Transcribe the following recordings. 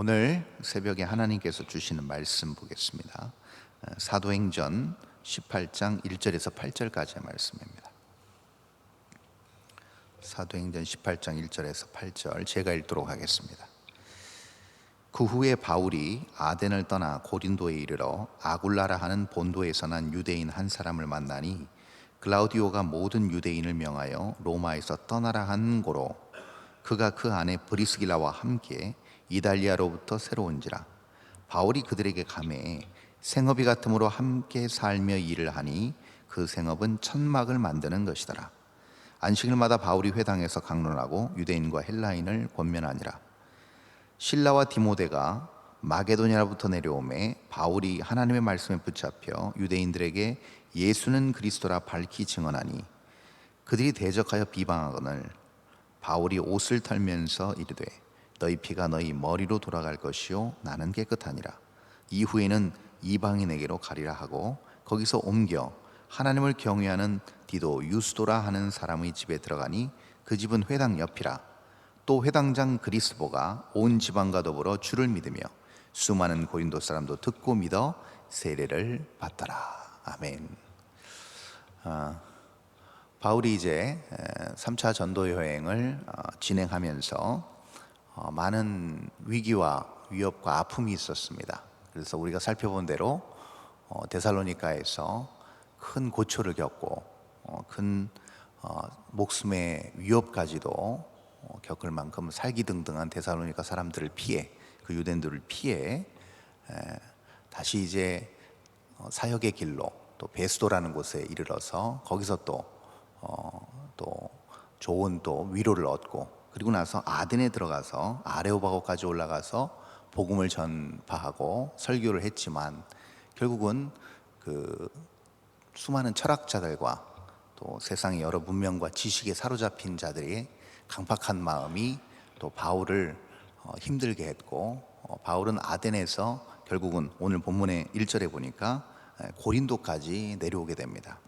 오늘 새벽에 하나님께서 주시는 말씀 보겠습니다. 어, 사도행전 18장 1절에서 8절까지의 말씀입니다. 사도행전 18장 1절에서 8절 제가 읽도록 하겠습니다. 그 후에 바울이 아덴을 떠나 고린도에 이르러 아굴라라 하는 본도에서 난 유대인 한 사람을 만나니 글라우디오가 모든 유대인을 명하여 로마에서 떠나라 한 고로 그가 그 안에 브리스길라와 함께 이달리아로부터 새로운지라. 바울이 그들에게 감해 생업이 같음으로 함께 살며 일을 하니 그 생업은 천막을 만드는 것이더라. 안식일마다 바울이 회당에서 강론하고 유대인과 헬라인을 권면하니라. 신라와 디모데가 마게도냐로부터 내려오매 바울이 하나님의 말씀에 붙잡혀 유대인들에게 예수는 그리스도라 밝히 증언하니 그들이 대적하여 비방하거늘 바울이 옷을 털면서 이르되 너희 피가 너희 머리로 돌아갈 것이요 나는 깨끗하니라. 이후에는 이방인에게로 가리라 하고 거기서 옮겨 하나님을 경외하는 디도 유스도라 하는 사람의 집에 들어가니 그 집은 회당 옆이라. 또 회당장 그리스보가 온 지방과 더불어 주를 믿으며 수많은 고린도 사람도 듣고 믿어 세례를 받더라. 아멘. 아, 바울이 이제 3차 전도 여행을 어, 진행하면서 어, 많은 위기와 위협과 아픔이 있었습니다. 그래서 우리가 살펴본 대로 어, 데살로니카에서 큰 고초를 겪고 큰 목숨의 위협까지도 겪을 만큼 살기 등등한 데살로니카 사람들을 피해 그 유대인들을 피해 다시 이제 사역의 길로 또 베스도라는 곳에 이르러서 거기서 또, 어, 또 좋은 또 위로를 얻고 그리고 나서 아덴에 들어가서 아레오바고까지 올라가서 복음을 전파하고 설교를 했지만 결국은 그 수많은 철학자들과 또 세상의 여러 문명과 지식에 사로잡힌 자들의 강팍한 마음이 또 바울을 어, 힘들게 했고 어, 바울은 아덴에서 결국은 오늘 본문의 1절에 보니까 고린도까지 내려오게 됩니다.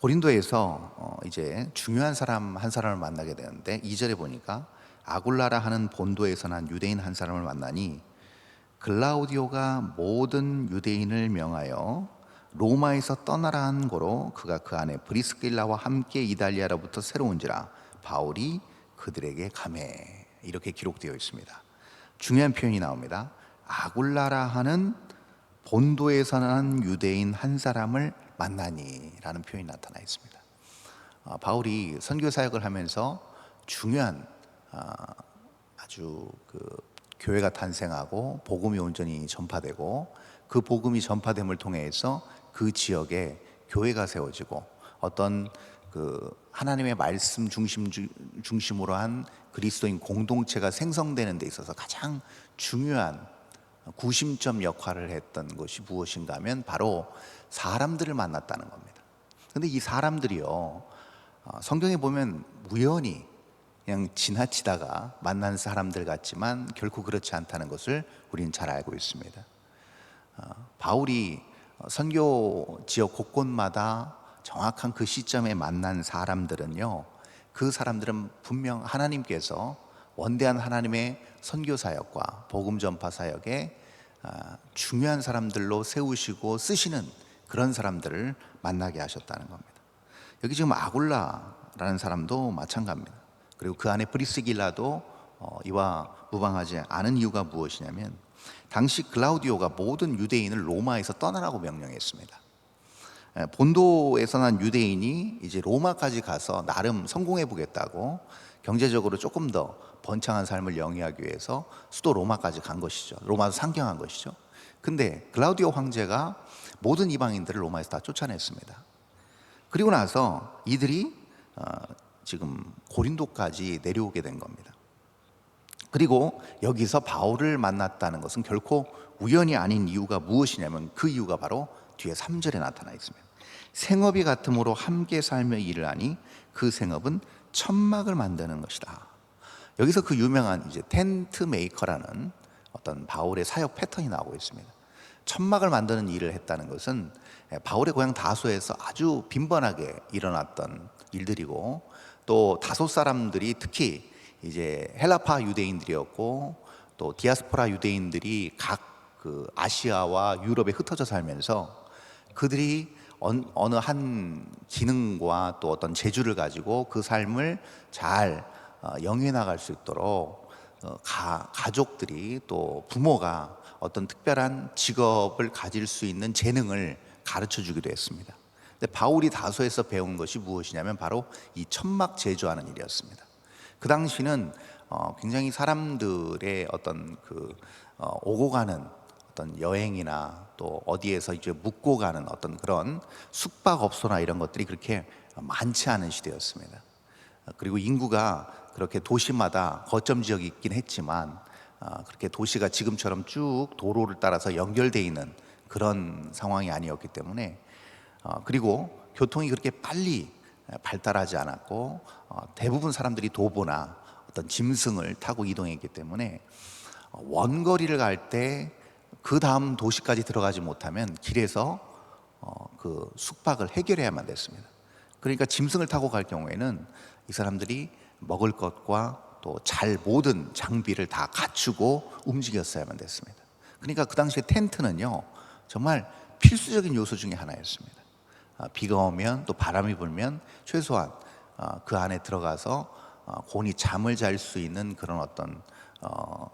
고린도에서 어, 이제 중요한 사람 한 사람을 만나게 되는데 2절에 보니까 아굴라라 하는 본도에서 난 유대인 한 사람을 만나니 글라우디오가 모든 유대인을 명하여 로마에서 떠나라 한 고로 그가 그 안에 브리스길라와 함께 이달리아로부터 새로운지라 바울이 그들에게 감해 이렇게 기록되어 있습니다. 중요한 표현이 나옵니다. 아굴라라 하는 본도에서 난 유대인 한 사람을 만나니라는 표현이 나타나 있습니다. 아, 바울이 선교 사역을 하면서 중요한 아, 아주 그 교회가 탄생하고 복음이 온전히 전파되고 그 복음이 전파됨을 통해서 그 지역에 교회가 세워지고 어떤 그 하나님의 말씀 중심 중심으로 한 그리스도인 공동체가 생성되는 데 있어서 가장 중요한 구심점 역할을 했던 것이 무엇인가 하면 바로 사람들을 만났다는 겁니다. 근데 이 사람들이요, 어, 성경에 보면 우연히 그냥 지나치다가 만난 사람들 같지만 결코 그렇지 않다는 것을 우리는 잘 알고 있습니다. 어, 바울이 선교 지역 곳곳마다 정확한 그 시점에 만난 사람들은요, 그 사람들은 분명 하나님께서 원대한 하나님의 선교 사역과 복음 전파 사역에 아, 중요한 사람들로 세우시고 쓰시는 그런 사람들을 만나게 하셨다는 겁니다. 여기 지금 아굴라라는 사람도 마찬가지입니다. 그리고 그 안에 브리스길라도 어, 이와 무방하지 않은 이유가 무엇이냐면 당시 글라우디오가 모든 유대인을 로마에서 떠나라고 명령했습니다. 본도에서 난 유대인이 이제 로마까지 가서 나름 성공해 보겠다고 경제적으로 조금 더 번창한 삶을 영위하기 위해서 수도 로마까지 간 것이죠. 로마에서 상경한 것이죠. 근데 글라우디오 황제가 모든 이방인들을 로마에서 다 쫓아냈습니다. 그리고 나서 이들이 어, 지금 고린도까지 내려오게 된 겁니다. 그리고 여기서 바울을 만났다는 것은 결코 우연이 아닌 이유가 무엇이냐면 그 이유가 바로 뒤에 3절에 나타나 있습니다. 생업이 같음으로 함께 살며 일을 하니 그 생업은 천막을 만드는 것이다. 여기서 그 유명한 이제 텐트 메이커라는 어떤 바울의 사역 패턴이 나오고 있습니다. 천막을 만드는 일을 했다는 것은 바울의 고향 다소에서 아주 빈번하게 일어났던 일들이고 또 다소 사람들이 특히 이제 헬라파 유대인들이었고 또 디아스포라 유대인들이 각 그 아시아와 유럽에 흩어져 살면서 그들이 언- 어느 한 기능과 또 어떤 재주를 가지고 그 삶을 잘 어, 영위해 나갈 수 있도록 어, 가, 가족들이 또 부모가 어떤 특별한 직업을 가질 수 있는 재능을 가르쳐 주기도 했습니다. 근데 바울이 다소에서 배운 것이 무엇이냐면 바로 이 천막 제조하는 일이었습니다. 그 당시는 어, 굉장히 사람들의 어떤 그 어, 오고 가는 어떤 여행이나 또 어디에서 이제 묵고 가는 어떤 그런 숙박업소나 이런 것들이 그렇게 많지 않은 시대였습니다. 어, 그리고 인구가 그렇게 도시마다 거점 지역이 있긴 했지만 아, 그렇게 도시가 지금처럼 쭉 도로를 따라서 연결돼 있는 그런 상황이 아니었기 때문에 어, 그리고 교통이 그렇게 빨리 발달하지 않았고 어, 대부분 사람들이 도보나 어떤 짐승을 타고 이동했기 때문에 어, 원거리를 갈 때 그 다음 도시까지 들어가지 못하면 길에서 어, 그 숙박을 해결해야만 됐습니다. 그러니까 짐승을 타고 갈 경우에는 이 사람들이 먹을 것과 또 잘 모든 장비를 다 갖추고 움직였어야만 됐습니다. 그러니까 그 당시에 텐트는요 정말 필수적인 요소 중에 하나였습니다. 아, 비가 오면 또 바람이 불면 최소한 아, 그 안에 들어가서 아, 곤히 잠을 잘 수 있는 그런 어떤 어,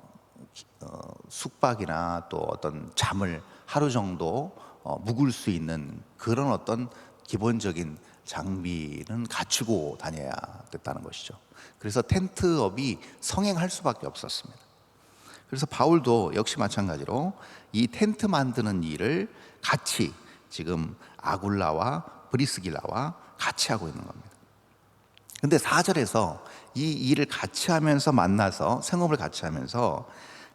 어, 숙박이나 또 어떤 잠을 하루 정도 어, 묵을 수 있는 그런 어떤 기본적인 장비는 갖추고 다녀야 됐다는 것이죠. 그래서 텐트업이 성행할 수밖에 없었습니다. 그래서 바울도 역시 마찬가지로 이 텐트 만드는 일을 같이 지금 아굴라와 브리스길라와 같이 하고 있는 겁니다. 근데 4절에서 이 일을 같이 하면서 만나서 생업을 같이 하면서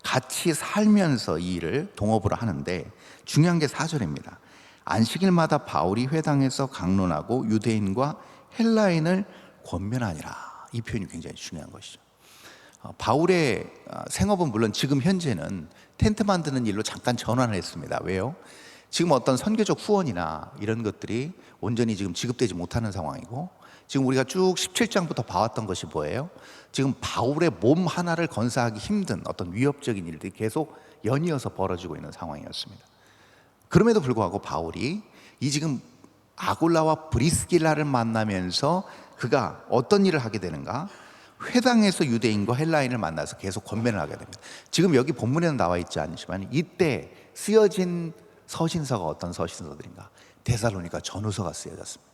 같이 살면서 이 일을 동업으로 하는데 중요한 게 4절입니다. 안식일마다 바울이 회당에서 강론하고 유대인과 헬라인을 권면하니라. 이 표현이 굉장히 중요한 것이죠. 어, 바울의 어, 생업은 물론 지금 현재는 텐트 만드는 일로 잠깐 전환을 했습니다. 왜요? 지금 어떤 선교적 후원이나 이런 것들이 온전히 지금 지급되지 못하는 상황이고 지금 우리가 쭉 17장부터 봐왔던 것이 뭐예요? 지금 바울의 몸 하나를 건사하기 힘든 어떤 위협적인 일들이 계속 연이어서 벌어지고 있는 상황이었습니다. 그럼에도 불구하고 바울이 이 지금 아골라와 브리스길라를 만나면서 그가 어떤 일을 하게 되는가? 회당에서 유대인과 헬라인을 만나서 계속 권면을 하게 됩니다. 지금 여기 본문에는 나와 있지 않지만 이때 쓰여진 서신서가 어떤 서신서들인가? 데살로니가 전후서가 쓰여졌습니다.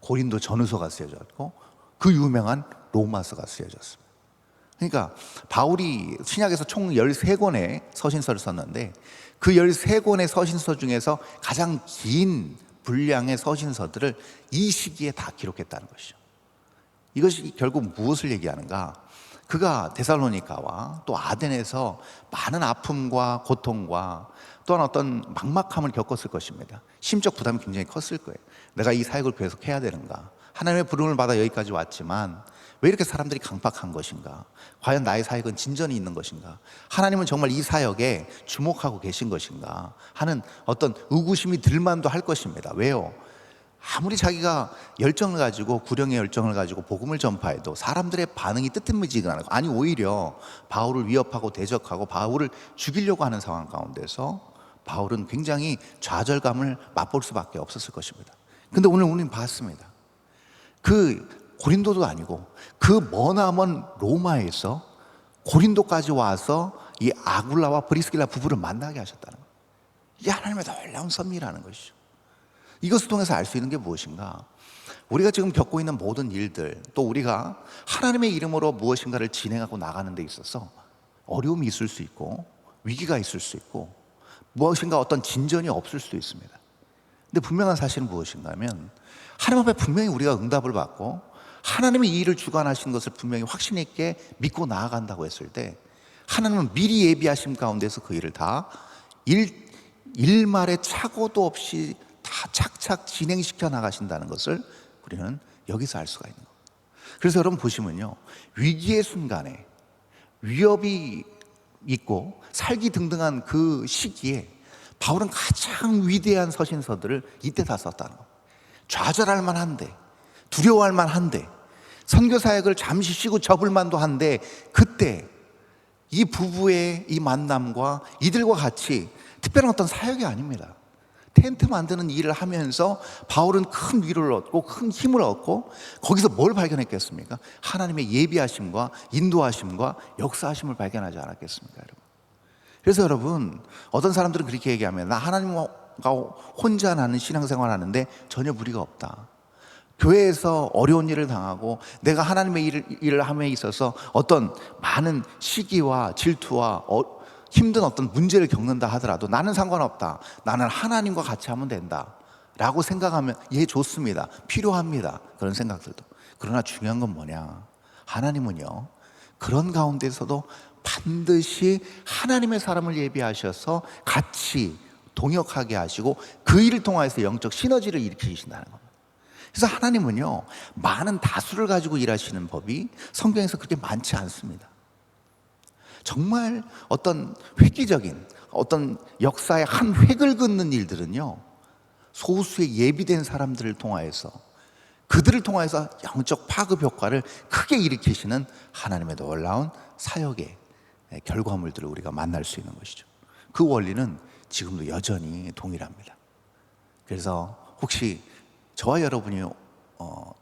고린도 전후서가 쓰여졌고 그 유명한 로마서가 쓰여졌습니다. 그러니까 바울이 신약에서 총 13권의 서신서를 썼는데 그 13권의 서신서 중에서 가장 긴 분량의 서신서들을 이 시기에 다 기록했다는 것이죠. 이것이 결국 무엇을 얘기하는가? 그가 데살로니카와 또 아덴에서 많은 아픔과 고통과 또한 어떤 막막함을 겪었을 것입니다. 심적 부담이 굉장히 컸을 거예요. 내가 이 사역을 계속 해야 되는가? 하나님의 부름을 받아 여기까지 왔지만 왜 이렇게 사람들이 강박한 것인가? 과연 나의 사역은 진전이 있는 것인가? 하나님은 정말 이 사역에 주목하고 계신 것인가? 하는 어떤 의구심이 들만도 할 것입니다. 왜요? 아무리 자기가 열정을 가지고 구령의 열정을 가지고 복음을 전파해도 사람들의 반응이 뜨뜻미지근하고 아니 오히려 바울을 위협하고 대적하고 바울을 죽이려고 하는 상황 가운데서 바울은 굉장히 좌절감을 맛볼 수밖에 없었을 것입니다. 근데 오늘 우리는 봤습니다. 그 고린도도 아니고 그 머나먼 로마에서 고린도까지 와서 이 아굴라와 브리스길라 부부를 만나게 하셨다는 거예요. 이 하나님의 놀라운 섭리라는 것이죠. 이것을 통해서 알 수 있는 게 무엇인가? 우리가 지금 겪고 있는 모든 일들, 또 우리가 하나님의 이름으로 무엇인가를 진행하고 나가는 데 있어서 어려움이 있을 수 있고, 위기가 있을 수 있고, 무엇인가 어떤 진전이 없을 수도 있습니다. 근데 분명한 사실은 무엇인가 하면, 하나님 앞에 분명히 우리가 응답을 받고, 하나님이 이 일을 주관하신 것을 분명히 확신 있게 믿고 나아간다고 했을 때, 하나님은 미리 예비하심 가운데서 그 일을 다 일, 일말의 착오도 없이 다 착착 진행시켜 나가신다는 것을 우리는 여기서 알 수가 있는 겁니다. 그래서 여러분 보시면요. 위기의 순간에 위협이 있고 살기 등등한 그 시기에 바울은 가장 위대한 서신서들을 이때 다 썼다는 겁니다. 좌절할 만한데, 두려워할 만한데, 선교 사역을 잠시 쉬고 접을 만도 한데, 그때 이 부부의 이 만남과 이들과 같이 특별한 어떤 사역이 아닙니다. 텐트 만드는 일을 하면서 바울은 큰 위로를 얻고 큰 힘을 얻고 거기서 뭘 발견했겠습니까? 하나님의 예비하심과 인도하심과 역사하심을 발견하지 않았겠습니까, 여러분? 그래서 여러분 어떤 사람들은 그렇게 얘기하면 나 하나님과 혼자 나는 신앙생활 하는데 전혀 무리가 없다. 교회에서 어려운 일을 당하고 내가 하나님의 일을, 일을 함에 있어서 어떤 많은 시기와 질투와 어, 힘든 어떤 문제를 겪는다 하더라도 나는 상관없다. 나는 하나님과 같이 하면 된다. 라고 생각하면 예, 좋습니다. 필요합니다. 그런 생각들도. 그러나 중요한 건 뭐냐? 하나님은요, 그런 가운데서도 반드시 하나님의 사람을 예비하셔서 같이 동역하게 하시고 그 일을 통하여서 영적 시너지를 일으키신다는 겁니다. 그래서 하나님은요, 많은 다수를 가지고 일하시는 법이 성경에서 그렇게 많지 않습니다. 정말 어떤 획기적인 어떤 역사의 한 획을 긋는 일들은요, 소수의 예비된 사람들을 통하여서 그들을 통하여서 영적 파급 효과를 크게 일으키시는 하나님의 놀라운 사역의 결과물들을 우리가 만날 수 있는 것이죠. 그 원리는 지금도 여전히 동일합니다. 그래서 혹시 저와 여러분이 어,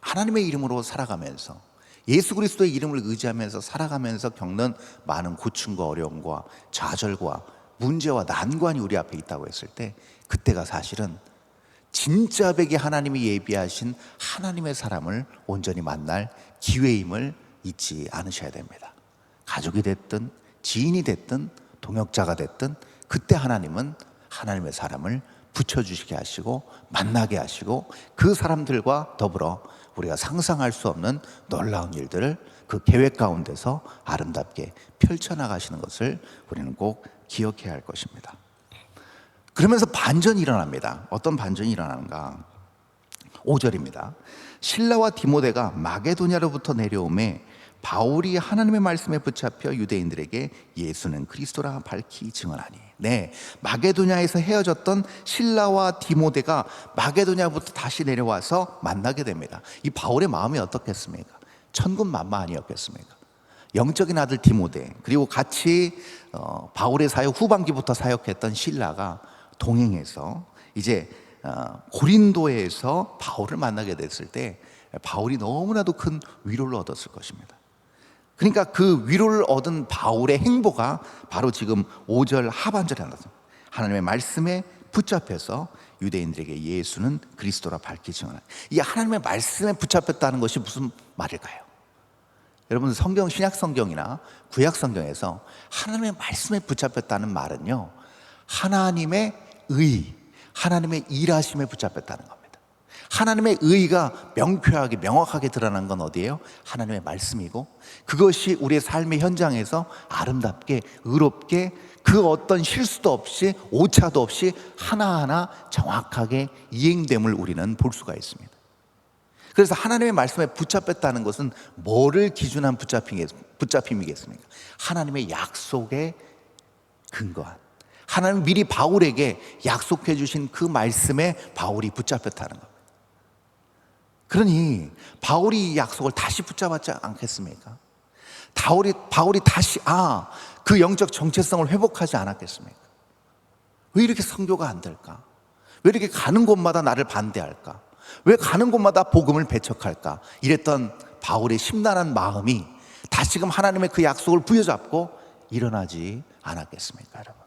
하나님의 이름으로 살아가면서 예수 그리스도의 이름을 의지하면서 살아가면서 겪는 많은 고충과 어려움과 좌절과 문제와 난관이 우리 앞에 있다고 했을 때 그때가 사실은 진짜 백이 하나님이 예비하신 하나님의 사람을 온전히 만날 기회임을 잊지 않으셔야 됩니다. 가족이 됐든 지인이 됐든 동역자가 됐든 그때 하나님은 하나님의 사람을 붙여주시게 하시고 만나게 하시고 그 사람들과 더불어 우리가 상상할 수 없는 놀라운 일들을 그 계획 가운데서 아름답게 펼쳐나가시는 것을 우리는 꼭 기억해야 할 것입니다. 그러면서 반전이 일어납니다. 어떤 반전이 일어나는가? 5절입니다. 신라와 디모데가 마게도냐로부터 내려오매 바울이 하나님의 말씀에 붙잡혀 유대인들에게 예수는 그리스도라 밝히 증언하니. 네, 마게도냐에서 헤어졌던 신라와 디모데가 마게도냐부터 다시 내려와서 만나게 됩니다. 이 바울의 마음이 어떻겠습니까? 천군만마 아니었겠습니까? 영적인 아들 디모데 그리고 같이 어, 바울의 사역 후반기부터 사역했던 신라가 동행해서 이제 어, 고린도에서 바울을 만나게 됐을 때 바울이 너무나도 큰 위로를 얻었을 것입니다. 그러니까 그 위로를 얻은 바울의 행보가 바로 지금 5절 하반절에 나왔습니다. 하나님의 말씀에 붙잡혀서 유대인들에게 예수는 그리스도라 밝히 증언한. 이 하나님의 말씀에 붙잡혔다는 것이 무슨 말일까요? 여러분 성경 신약 성경이나 구약 성경에서 하나님의 말씀에 붙잡혔다는 말은요. 하나님의 의, 하나님의 일하심에 붙잡혔다는 겁니다. 하나님의 의가 명쾌하게 명확하게 드러난 건 어디예요? 하나님의 말씀이고 그것이 우리의 삶의 현장에서 아름답게 의롭게 그 어떤 실수도 없이 오차도 없이 하나하나 정확하게 이행됨을 우리는 볼 수가 있습니다. 그래서 하나님의 말씀에 붙잡혔다는 것은 뭐를 기준한 붙잡힘이겠습니까? 하나님의 약속에 근거한 하나님 미리 바울에게 약속해 주신 그 말씀에 바울이 붙잡혔다는 것. 그러니 바울이 이 약속을 다시 붙잡았지 않겠습니까? 바울이, 바울이 다시, 아, 그 영적 정체성을 회복하지 않았겠습니까? 왜 이렇게 성교가 안 될까? 왜 이렇게 가는 곳마다 나를 반대할까? 왜 가는 곳마다 복음을 배척할까? 이랬던 바울의 심란한 마음이 다시금 하나님의 그 약속을 부여잡고 일어나지 않았겠습니까, 여러분?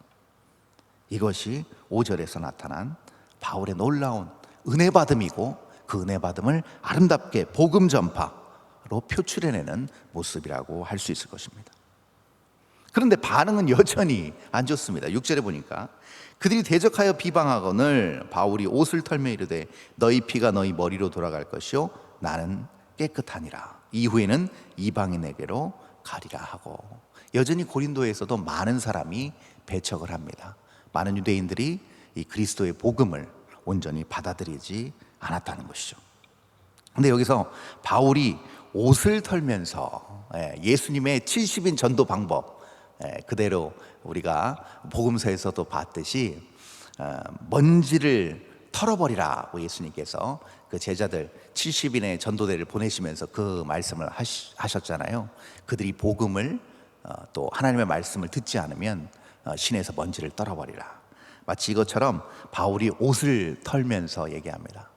이것이 5절에서 나타난 바울의 놀라운 은혜 받음이고 그 은혜 받음을 아름답게 복음 전파로 표출해내는 모습이라고 할 수 있을 것입니다. 그런데 반응은 여전히 안 좋습니다. 6절에 보니까 그들이 대적하여 비방하거늘 바울이 옷을 털며 이르되 너희 피가 너희 머리로 돌아갈 것이요 나는 깨끗하니라. 이후에는 이방인에게로 가리라 하고 여전히 고린도에서도 많은 사람이 배척을 합니다. 많은 유대인들이 이 그리스도의 복음을 온전히 받아들이지 않았다는 것이죠. 근데 여기서 바울이 옷을 털면서 예, 예수님의 70인 전도 방법 예, 그대로 우리가 복음서에서도 봤듯이 어, 먼지를 털어버리라고 예수님께서 그 제자들 70인의 전도대를 보내시면서 그 말씀을 하셨잖아요. 그들이 복음을 어, 또 하나님의 말씀을 듣지 않으면 어, 신에서 먼지를 떨어버리라. 마치 이것처럼 바울이 옷을 털면서 얘기합니다.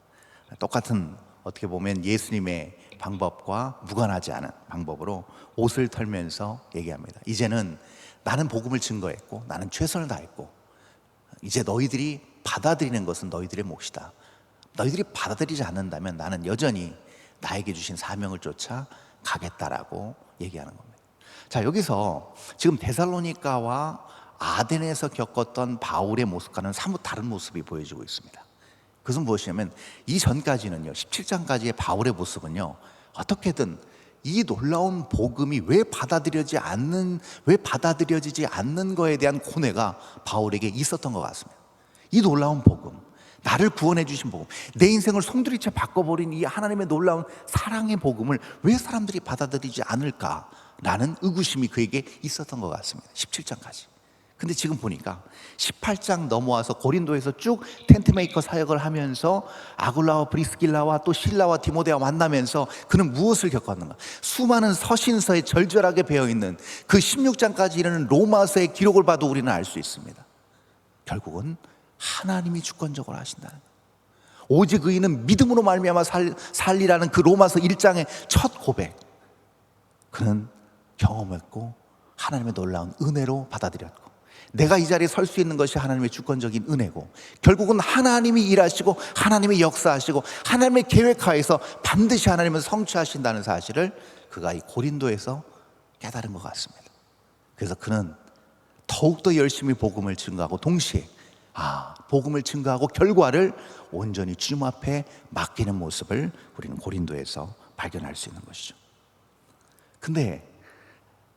똑같은 어떻게 보면 예수님의 방법과 무관하지 않은 방법으로 옷을 털면서 얘기합니다. 이제는 나는 복음을 증거했고 나는 최선을 다했고 이제 너희들이 받아들이는 것은 너희들의 몫이다. 너희들이 받아들이지 않는다면 나는 여전히 나에게 주신 사명을 쫓아 가겠다라고 얘기하는 겁니다. 자, 여기서 지금 데살로니가와 아덴에서 겪었던 바울의 모습과는 사뭇 다른 모습이 보여지고 있습니다. 그것은 무엇이냐면 이전까지는요, 17장까지의 바울의 모습은요, 어떻게든 이 놀라운 복음이 왜 받아들여지지 않는, 왜 받아들여지지 않는 거에 대한 고뇌가 바울에게 있었던 것 같습니다. 이 놀라운 복음, 나를 구원해 주신 복음, 내 인생을 송두리째 바꿔버린 이 하나님의 놀라운 사랑의 복음을 왜 사람들이 받아들이지 않을까라는 의구심이 그에게 있었던 것 같습니다. 17장까지. 근데 지금 보니까 18장 넘어와서 고린도에서 쭉 텐트메이커 사역을 하면서 아굴라와 브리스길라와 또 신라와 디모데와 만나면서 그는 무엇을 겪었는가? 수많은 서신서에 절절하게 배어 있는 그 16장까지 이르는 로마서의 기록을 봐도 우리는 알 수 있습니다. 결국은 하나님이 주권적으로 하신다는. 오직 의인은 믿음으로 말미암아 살, 살리라는 그 로마서 1장의 첫 고백. 그는 경험했고 하나님의 놀라운 은혜로 받아들였고 내가 이 자리에 설 수 있는 것이 하나님의 주권적인 은혜고 결국은 하나님이 일하시고 하나님이 역사하시고 하나님의 계획하에서 반드시 하나님은 성취하신다는 사실을 그가 이 고린도에서 깨달은 것 같습니다. 그래서 그는 더욱더 열심히 복음을 증거하고 동시에 아, 복음을 증거하고 결과를 온전히 주님 앞에 맡기는 모습을 우리는 고린도에서 발견할 수 있는 것이죠. 근데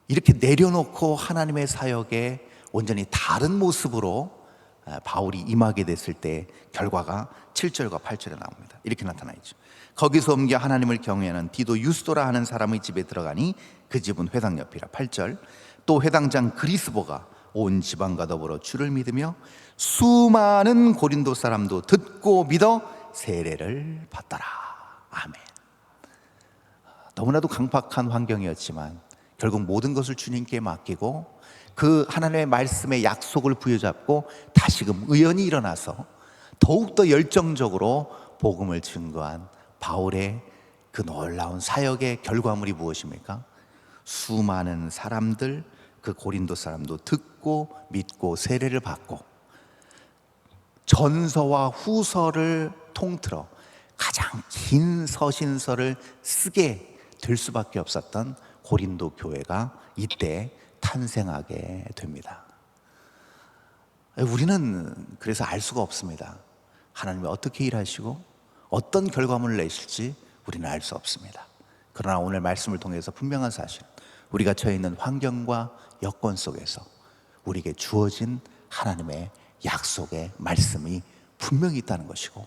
이렇게 내려놓고 하나님의 사역에 온전히 다른 모습으로 아, 바울이 임하게 됐을 때 결과가 7절과 8절에 나옵니다. 이렇게 나타나 있죠. 거기서 옮겨 하나님을 경외하는 디도 유스도라 하는 사람의 집에 들어가니 그 집은 회당 옆이라 8절. 또 회당장 그리스보가 온 지방과 더불어 주를 믿으며 수많은 고린도 사람도 듣고 믿어 세례를 받더라. 아멘. 너무나도 강팍한 환경이었지만 결국 모든 것을 주님께 맡기고 그 하나님의 말씀의 약속을 부여잡고 다시금 의연히 일어나서 더욱더 열정적으로 복음을 증거한 바울의 그 놀라운 사역의 결과물이 무엇입니까? 수많은 사람들, 그 고린도 사람도 듣고 믿고 세례를 받고 전서와 후서를 통틀어 가장 긴 서신서를 쓰게 될 수밖에 없었던 고린도 교회가 이때 탄생하게 됩니다. 우리는 그래서 알 수가 없습니다. 하나님이 어떻게 일하시고 어떤 결과물을 내실지 우리는 알 수 없습니다. 그러나 오늘 말씀을 통해서 분명한 사실, 우리가 처해 있는 환경과 여건 속에서 우리에게 주어진 하나님의 약속의 말씀이 분명히 있다는 것이고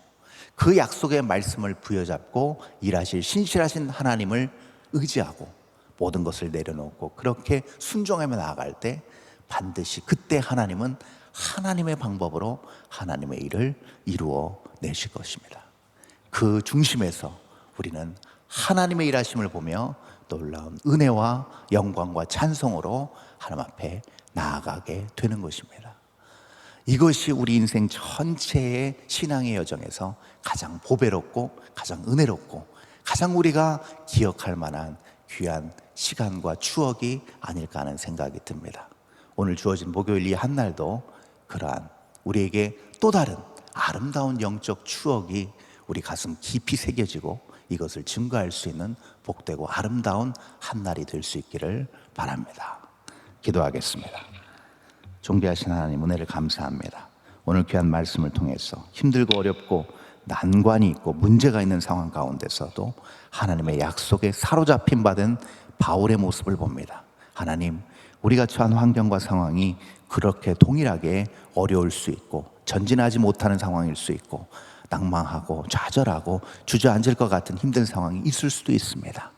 그 약속의 말씀을 부여잡고 일하실 신실하신 하나님을 의지하고 모든 것을 내려놓고 그렇게 순종하며 나아갈 때 반드시 그때 하나님은 하나님의 방법으로 하나님의 일을 이루어 내실 것입니다. 그 중심에서 우리는 하나님의 일하심을 보며 놀라운 은혜와 영광과 찬송으로 하나님 앞에 나아가게 되는 것입니다. 이것이 우리 인생 전체의 신앙의 여정에서 가장 보배롭고 가장 은혜롭고 가장 우리가 기억할 만한 귀한 시간과 추억이 아닐까 하는 생각이 듭니다. 오늘 주어진 목요일 이 한 날도 그러한 우리에게 또 다른 아름다운 영적 추억이 우리 가슴 깊이 새겨지고 이것을 증거할 수 있는 복되고 아름다운 한 날이 될 수 있기를 바랍니다. 기도하겠습니다. 존귀하신 하나님 은혜를 감사합니다. 오늘 귀한 말씀을 통해서 힘들고 어렵고 난관이 있고 문제가 있는 상황 가운데서도 하나님의 약속에 사로잡힌 받은 바울의 모습을 봅니다. 하나님, 우리가 처한 환경과 상황이 그렇게 동일하게 어려울 수 있고 전진하지 못하는 상황일 수 있고 낭망하고 좌절하고 주저앉을 것 같은 힘든 상황이 있을 수도 있습니다.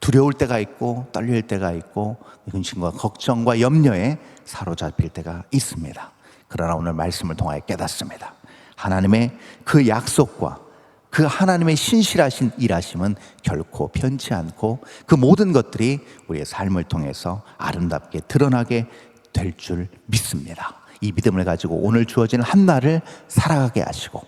두려울 때가 있고 떨릴 때가 있고 근심과 걱정과 염려에 사로잡힐 때가 있습니다. 그러나 오늘 말씀을 통하여 깨닫습니다. 하나님의 그 약속과 그 하나님의 신실하신 일하심은 결코 변치 않고 그 모든 것들이 우리의 삶을 통해서 아름답게 드러나게 될 줄 믿습니다. 이 믿음을 가지고 오늘 주어진 한 날을 살아가게 하시고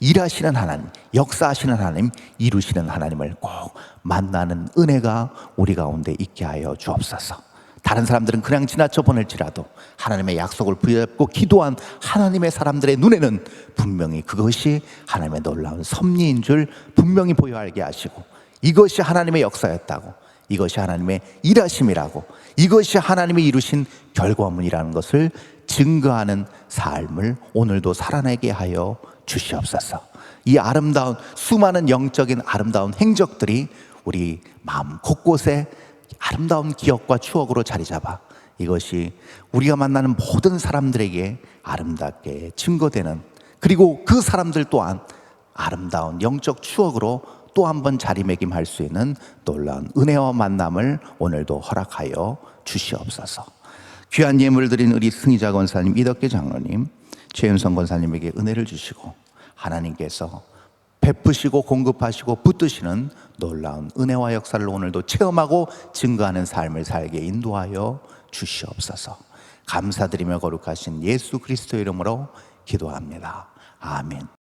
일하시는 하나님, 역사하시는 하나님, 이루시는 하나님을 꼭 만나는 은혜가 우리 가운데 있게 하여 주옵소서. 다른 사람들은 그냥 지나쳐 보낼지라도 하나님의 약속을 부여잡고 기도한 하나님의 사람들의 눈에는 분명히 그것이 하나님의 놀라운 섭리인 줄 분명히 보여 알게 하시고 이것이 하나님의 역사였다고 이것이 하나님의 일하심이라고 이것이 하나님이 이루신 결과물이라는 것을 증거하는 삶을 오늘도 살아내게 하여 주시옵소서. 이 아름다운 수많은 영적인 아름다운 행적들이 우리 마음 곳곳에 아름다운 기억과 추억으로 자리 잡아 이것이 우리가 만나는 모든 사람들에게 아름답게 증거되는 그리고 그 사람들 또한 아름다운 영적 추억으로 또 한 번 자리매김할 수 있는 놀라운 은혜와 만남을 오늘도 허락하여 주시옵소서. 귀한 예물 드린 우리 승희자 권사님, 이덕계 장로님, 최윤성 권사님에게 은혜를 주시고 하나님께서 베푸시고 공급하시고 붙드시는 놀라운 은혜와 역사를 오늘도 체험하고 증거하는 삶을 살게 인도하여 주시옵소서. 감사드리며 거룩하신 예수 그리스도 이름으로 기도합니다. 아멘.